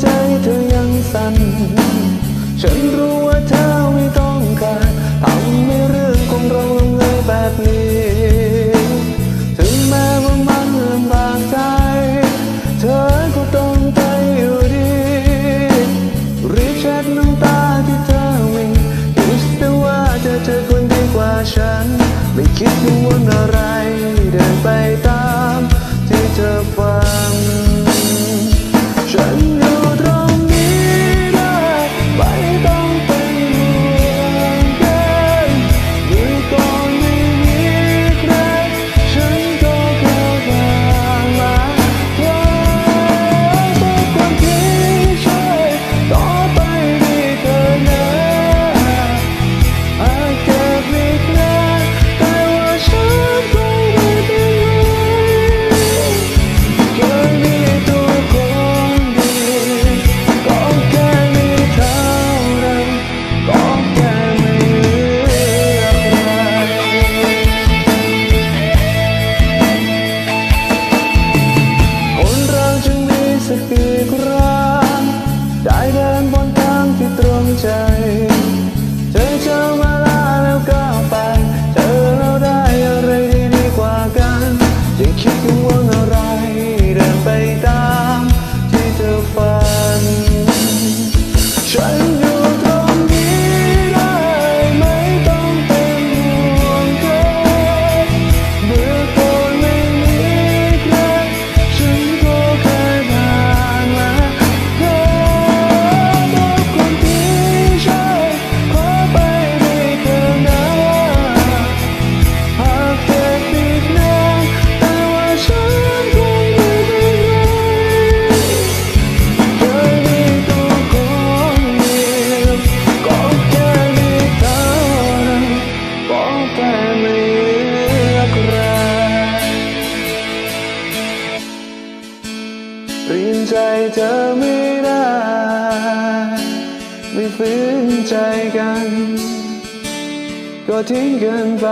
ใจเธอยังสั่น ฉันรู้ว่าเธอไม่ต้องการทำไม่เรื่องของเราลงเลยแบบนี้ ถึงแม้ว่ามันลำบากใจ เธอก็ต้องไปอยู่ดีรีบช็น้ำตาที่เธอมีคิดแต่ว่าเธเจอคนดีกว่าฉัน ไม่คิดว่าอะไรเดินไปตาม ตรงใจ แต่เมื่อคราเปลี่นใจเธไม่ได้ ไม่ฟื้นใจกัน ก็ทิ้งกันไป